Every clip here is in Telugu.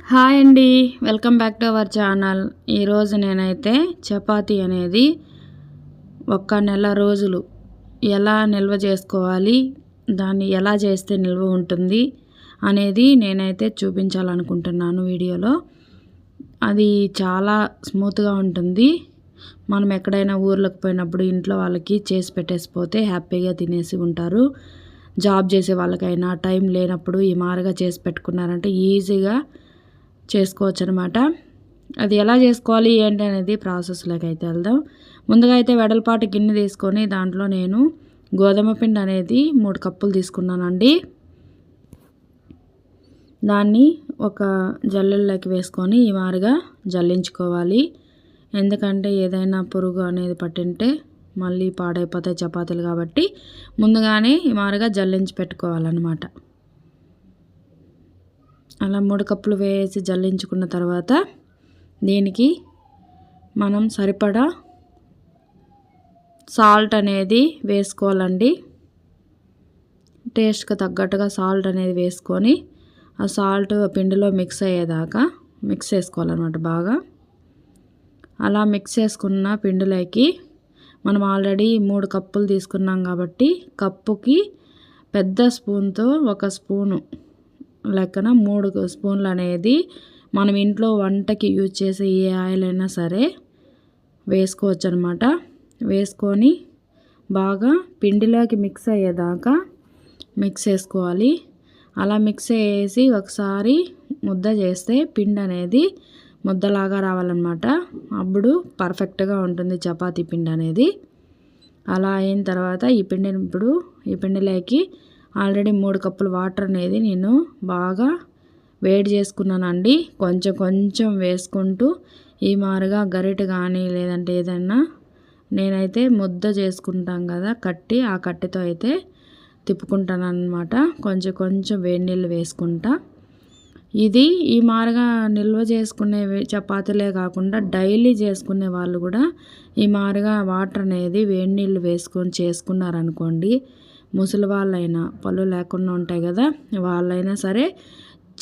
హాయ్ అండి. Welcome back to our channel. ఈరోజు నేనైతే చపాతీ అనేది ఒక్క నెల రోజులు ఎలా నిల్వ చేసుకోవాలి దాన్ని ఎలా చేస్తే నిల్వ ఉంటుంది అనేది నేనైతే చూపించాలనుకుంటున్నాను వీడియోలో. అది చాలా స్మూత్గా ఉంటుంది. మనం ఎక్కడైనా ఊర్లకు పోయినప్పుడు ఇంట్లో వాళ్ళకి చేసి పెట్టేసిపోతే హ్యాపీగా తినేసి ఉంటారు. జాబ్ చేసే వాళ్ళకైనా టైం లేనప్పుడు ఈ మారుగా చేసి పెట్టుకున్నారంటే ఈజీగా చేసుకోవచ్చు అనమాట అది ఎలా చేసుకోవాలి ఏంటి అనేది ప్రాసెస్లోకి అయితే వెళ్దాం. ముందుగా అయితే వెడల్పాటు గిన్నె తీసుకొని దాంట్లో నేను గోధుమ పిండి అనేది మూడు కప్పులు తీసుకున్నానండి. దాన్ని ఒక జల్లెల్లోకి వేసుకొని ఈ మారుగా జల్లించుకోవాలి. ఎందుకంటే ఏదైనా పురుగు అనేది పట్టింటే మళ్ళీ పాడైపోతాయి చపాతీలు కాబట్టి ముందుగానే ఈ మారుగా జల్లించి పెట్టుకోవాలన్నమాట. అలా మూడు కప్పులు వేసి జల్లించుకున్న తర్వాత దీనికి మనం సరిపడా సాల్ట్ అనేది వేసుకోవాలండి. టేస్ట్కి తగ్గట్టుగా సాల్ట్ అనేది వేసుకొని ఆ సాల్ట్ పిండిలో మిక్స్ అయ్యేదాకా మిక్స్ చేసుకోవాలన్నమాట బాగా. అలా మిక్స్ చేసుకున్న పిండిలోకి మనం ఆల్రెడీ మూడు కప్పులు తీసుకున్నాం కాబట్టి కప్పుకి పెద్ద స్పూన్తో ఒక స్పూను లెక్కన మూడు స్పూన్లు అనేది మనం ఇంట్లో వంటకి యూజ్ చేసే ఏ ఆయిల్ అయినా సరే వేసుకోవచ్చు అనమాట వేసుకొని బాగా పిండిలోకి మిక్స్ అయ్యేదాకా మిక్స్ చేసుకోవాలి. అలా మిక్స్ చేసి ఒకసారి ముద్ద చేస్తే పిండి అనేది ముద్దలాగా రావాలన్నమాట అప్పుడు పర్ఫెక్ట్గా ఉంటుంది చపాతీ పిండి అనేది అలా అయిన తర్వాత ఈ పిండిని ఇప్పుడు ఈ పిండిలోకి ఆల్రెడీ మూడు కప్పులు వాటర్ అనేది నేను బాగా వేడి చేసుకున్నానండి. కొంచెం కొంచెం వేసుకుంటూ ఈ మారుగా గరిట కానీ లేదంటే ఏదైనా నేనైతే ముద్ద చేసుకుంటాం కదా కట్టి ఆ కట్టెతో అయితే తిప్పుకుంటాను అనమాట కొంచెం కొంచెం వేడి నీళ్ళు వేసుకుంటా. ఇది ఈ మారుగా నిల్వ చేసుకునే చపాతీలే కాకుండా డైలీ చేసుకునే వాళ్ళు కూడా ఈ మారుగా వాటర్ అనేది వేడి నీళ్ళు వేసుకొని చేసుకున్నారనుకోండి ముసలి వాళ్ళైనా పళ్ళు లేకుండా ఉంటాయి కదా వాళ్ళైనా సరే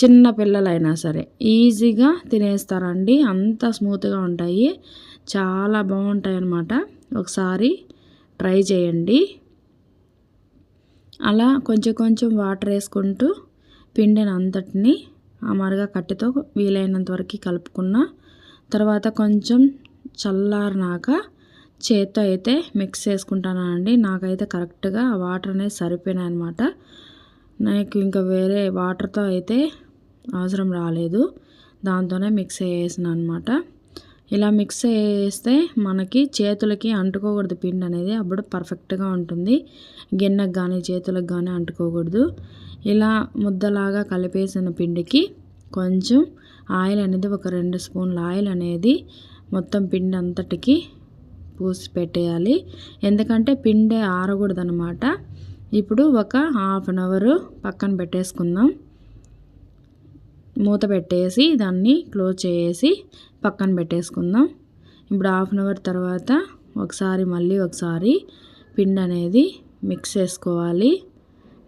చిన్న పిల్లలైనా సరే ఈజీగా తినేస్తారండి. అంత స్మూత్గా ఉంటాయి. చాలా బాగుంటాయి అన్నమాట ఒకసారి ట్రై చేయండి. అలా కొంచెం కొంచెం వాటర్ వేసుకుంటూ పిండిని అంతటిని ఆ కట్టెతో వీలైనంత వరకు కలుపుకున్న తర్వాత కొంచెం చల్లారినాక చేత్తో అయితే మిక్స్ చేసుకుంటానండి నాకైతే కరెక్ట్గా వాటర్ అనేది సరిపోయినాయి అనమాట నాకు ఇంకా వేరే వాటర్తో అయితే అవసరం రాలేదు. దాంతోనే మిక్స్ చేసిన అనమాట ఇలా మిక్స్ చేస్తే మనకి చేతులకి అంటుకోకూడదు పిండి అనేది. అప్పుడు పర్ఫెక్ట్గా ఉంటుంది. గిన్నెకి కానీ చేతులకు కానీ అంటుకోకూడదు. ఇలా ముద్దలాగా కలిపేసిన పిండికి కొంచెం ఆయిల్ అనేది ఒక రెండు స్పూన్ల ఆయిల్ అనేది మొత్తం పిండి అంతటికి పోసి పెట్టేయాలి. ఎందుకంటే పిండి ఆరకూడదు అనమాట ఇప్పుడు ఒక హాఫ్ అన్ అవర్ పక్కన పెట్టేసుకుందాం. మూత పెట్టేసి దాన్ని క్లోజ్ చేసి పక్కన పెట్టేసుకుందాం. ఇప్పుడు హాఫ్ అన్ అవర్ తర్వాత ఒకసారి మళ్ళీ ఒకసారి పిండి అనేది మిక్స్ చేసుకోవాలి.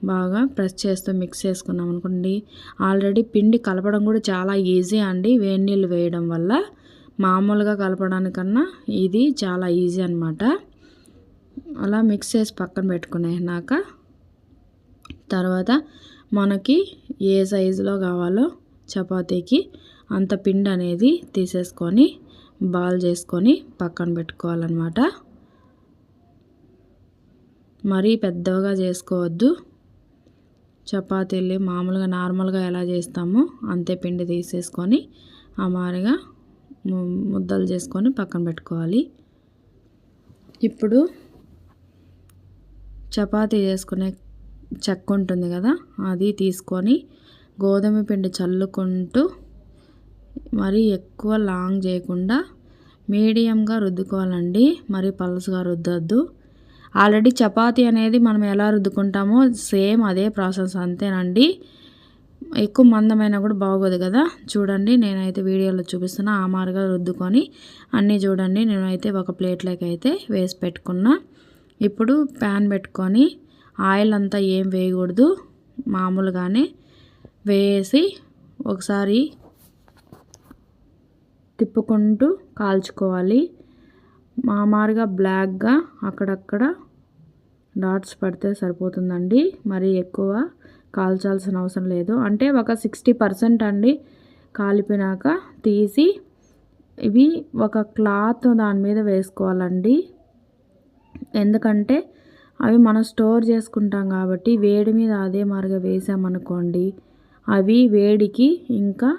బాగా ప్రెస్ చేస్తూ మిక్స్ చేసుకున్నాం అనుకోండి. ఆల్రెడీ పిండి కలపడం కూడా చాలా ఈజీ అండి. వేడి నీళ్ళు వేయడం వల్ల మామూలుగా కలపడానికన్నా ఇది చాలా ఈజీ అనమాట అలా మిక్స్ చేసి పక్కన పెట్టుకునేనాక తర్వాత మనకి ఏ సైజులో కావాలో చపాతీకి అంత పిండి అనేది తీసేసుకొని బాల్ చేసుకొని పక్కన పెట్టుకోవాలన్నమాట. మరీ పెద్దగా చేసుకోవద్దు. చపాతీలు మామూలుగా నార్మల్గా ఎలా చేస్తామో అంతే పిండి తీసేసుకొని ఆ మారిగా ముద్దలు చేసుకొని పక్కన పెట్టుకోవాలి. ఇప్పుడు చపాతీ చేసుకునే చెక్క ఉంటుంది కదా అది తీసుకొని గోధుమ పిండి చల్లుకుంటూ మరి ఎక్కువ లాంగ్ చేయకుండా మీడియంగా రుద్దుకోవాలండి. మరి పలుసుగా రుద్దొద్దు. ఆల్రెడీ చపాతీ అనేది మనం ఎలా రుద్దుకుంటామో సేమ్ అదే ప్రాసెస్ అంతేనండి. ఎక్కువ మందమైనా కూడా బాగోదు కదా? చూడండి నేనైతే వీడియోలో చూపిస్తున్నా. ఆ మారుగా రుద్దుకొని అన్నీ చూడండి. నేనైతే ఒక ప్లేట్లోకి అయితే వేసి పెట్టుకున్నా. ఇప్పుడు ప్యాన్ పెట్టుకొని ఆయిల్ అంతా ఏం వేయకూడదు. మామూలుగానే వేసి ఒకసారి తిప్పుకుంటూ కాల్చుకోవాలి. మామారుగా బ్లాక్గా అక్కడక్కడ డాట్స్ పడితే సరిపోతుందండి. మరి ఎక్కువ కాల్చాల్సిన అవసరం లేదు. అంటే ఒక సిక్స్టీ పర్సెంట్ అండి కాలిపోయినాక తీసి ఇవి ఒక క్లాత్ దాని మీద వేసుకోవాలండి. ఎందుకంటే అవి మనం స్టోర్ చేసుకుంటాం కాబట్టి వేడి మీద అదే మారుగా వేసామనుకోండి అవి వేడికి ఇంకా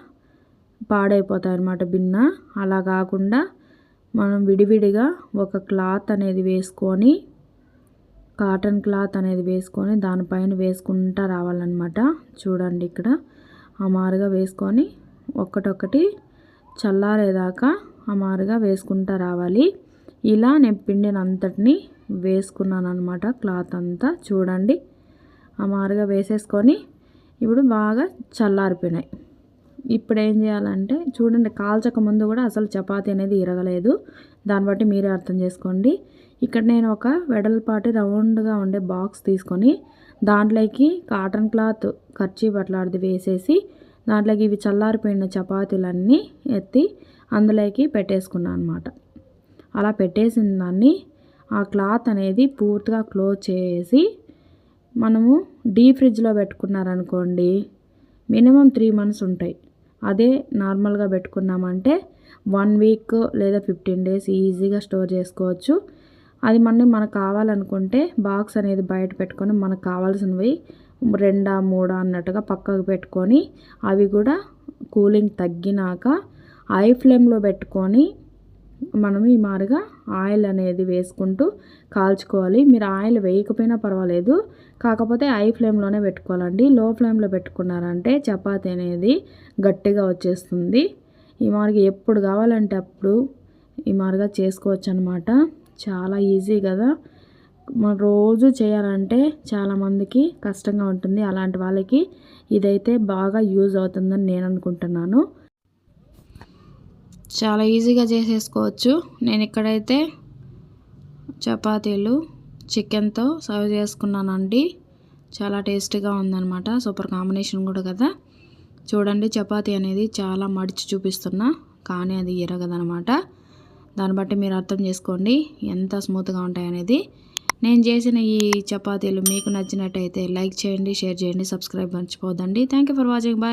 పాడైపోతాయి అన్నమాట బిన్న. అలా కాకుండా మనం విడివిడిగా ఒక క్లాత్ అనేది వేసుకొని కాటన్ క్లాత్ అనేది వేసుకొని దానిపైన వేసుకుంటా రావాలన్నమాట. చూడండి ఇక్కడ. అమారుగా వేసుకొని ఒక్కటొక్కటి చల్లారేదాకా అమారుగా వేసుకుంటా రావాలి. ఇలా నేను పిండిని అంతటిని వేసుకున్నాను అనమాట క్లాత్ అంతా. చూడండి. అమారుగా వేసేసుకొని ఇప్పుడు బాగా చల్లారిపోయినాయి. ఇప్పుడు ఏం చేయాలంటే చూడండి కాల్చక ముందు కూడా అసలు చపాతి అనేది ఇరగలేదు. దాన్ని బట్టి మీరే అర్థం చేసుకోండి. ఇక్కడ నేను ఒక వెడల్పాటి రౌండ్గా ఉండే బాక్స్ తీసుకొని దాంట్లోకి కాటన్ క్లాత్ ఖర్చీ బట్లాడిది వేసేసి దాంట్లోకి ఇవి చల్లారిపోయిన చపాతీలన్నీ ఎత్తి అందులోకి పెట్టేసుకున్నాను అనమాట అలా పెట్టేసిన దాన్ని ఆ క్లాత్ అనేది పూర్తిగా క్లోజ్ చేసి మనము డీ ఫ్రిడ్జ్లో పెట్టుకున్నారనుకోండి మినిమం త్రీ మంత్స్ ఉంటాయి. అదే నార్మల్గా పెట్టుకున్నామంటే వన్ వీక్ లేదా ఫిఫ్టీన్ డేస్ ఈజీగా స్టోర్ చేసుకోవచ్చు. అది మనం మనకు కావాలనుకుంటే బాక్స్ అనేది బయట పెట్టుకొని మనకు కావాల్సినవి రెండా మూడా అన్నట్టుగా పక్కకు పెట్టుకొని అవి కూడా కూలింగ్ తగ్గినాక ఐ ఫ్లేమ్లో పెట్టుకొని మనం ఈ మారుగా ఆయిల్ అనేది వేసుకుంటూ కాల్చుకోవాలి. మీరు ఆయిల్ వేయకపోయినా పర్వాలేదు. కాకపోతే ఐ ఫ్లేమ్లోనే పెట్టుకోవాలండి. లో ఫ్లేమ్లో పెట్టుకున్నారంటే చపాతి అనేది గట్టిగా వచ్చేస్తుంది. ఈ మారుగా ఎప్పుడు కావాలంటే అప్పుడు ఈ మారుగా చేసుకోవచ్చు అనమాట చాలా ఈజీ కదా. మనం రోజు చేయాలంటే చాలామందికి కష్టంగా ఉంటుంది. అలాంటి వాళ్ళకి ఇదైతే బాగా యూజ్ అవుతుందని నేను అనుకుంటున్నాను. చాలా ఈజీగా చేసేసుకోవచ్చు. నేను ఇక్కడైతే చపాతీలు చికెన్తో సర్వ్ చేసుకున్నానండి. చాలా టేస్టీగా ఉందన్నమాట. సూపర్ కాంబినేషన్ కూడా కదా. చూడండి చపాతీ అనేది చాలా మడిచి చూపిస్తున్నా కానీ అది ఎరగదనమాట దాన్ని బట్టి మీరు అర్థం చేసుకోండి ఎంత స్మూత్గా ఉంటాయనేది నేను చేసిన ఈ చపాతీలు మీకు నచ్చినట్టయితే లైక్ చేయండి షేర్ చేయండి సబ్స్క్రైబ్ మర్చిపోదండి థ్యాంక్ ఫర్ వాచింగ్. బాయ్.